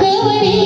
गवरी